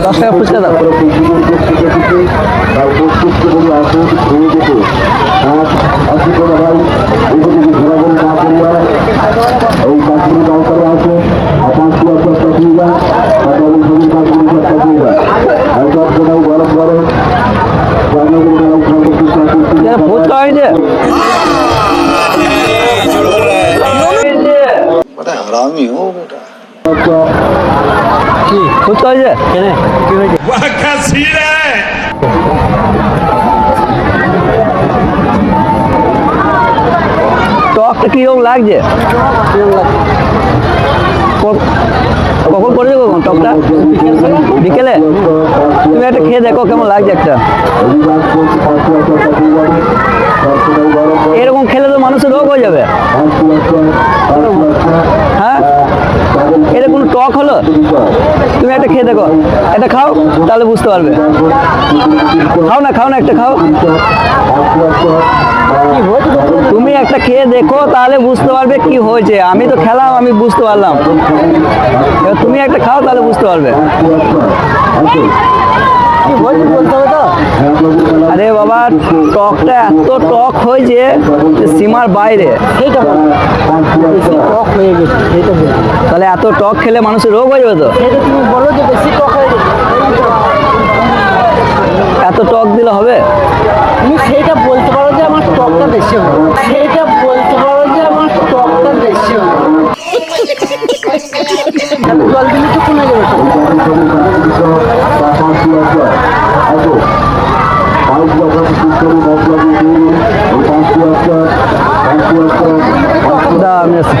দশ টাকা ফুচকা দাও কি? ফুচকা হয়েছে কেনে কি হয়েছে টকটা কীরকম লাগছে? কখন করেছ কখন টকটা? বিকেলে? তুমি একটা খেয়ে দেখো কেমন লাগছে একটা এরকম খেলে তো মানুষের রোগ হয়ে যাবে হ্যাঁ এটা কোনো টক হলো তুমি একটা খেয়ে দেখো। এটা খাও, তাহলে বুঝতে পারবে। খাও না খাও না, একটা খাও। তুমি একটা খেয়ে দেখো, তাহলে বুঝতে পারবে কি হয়েছে। আমি তো খেলাম, আমি বুঝতে পারলাম। তুমি একটা খাও, তাহলে বুঝতে পারবে। আরে বাবা টকটা এত টক হয়েছে যে সীমার বাইরে। টক হয়ে গেছে সেটা তাহলে এত টক খেলে মানুষের রোগ হয়ে যাবে তো? সেটা তুমি বলো যে বেশি টক হয়ে গেছে এত টক দিলে হবে? তুমি সেইটা বলতে পারো যে আমার টকটা বেশি হবে। সেইটা বলতে পারো যে আমার টকটা বেশি হবে। জল দিলে তো কমে যাবে Da, merci.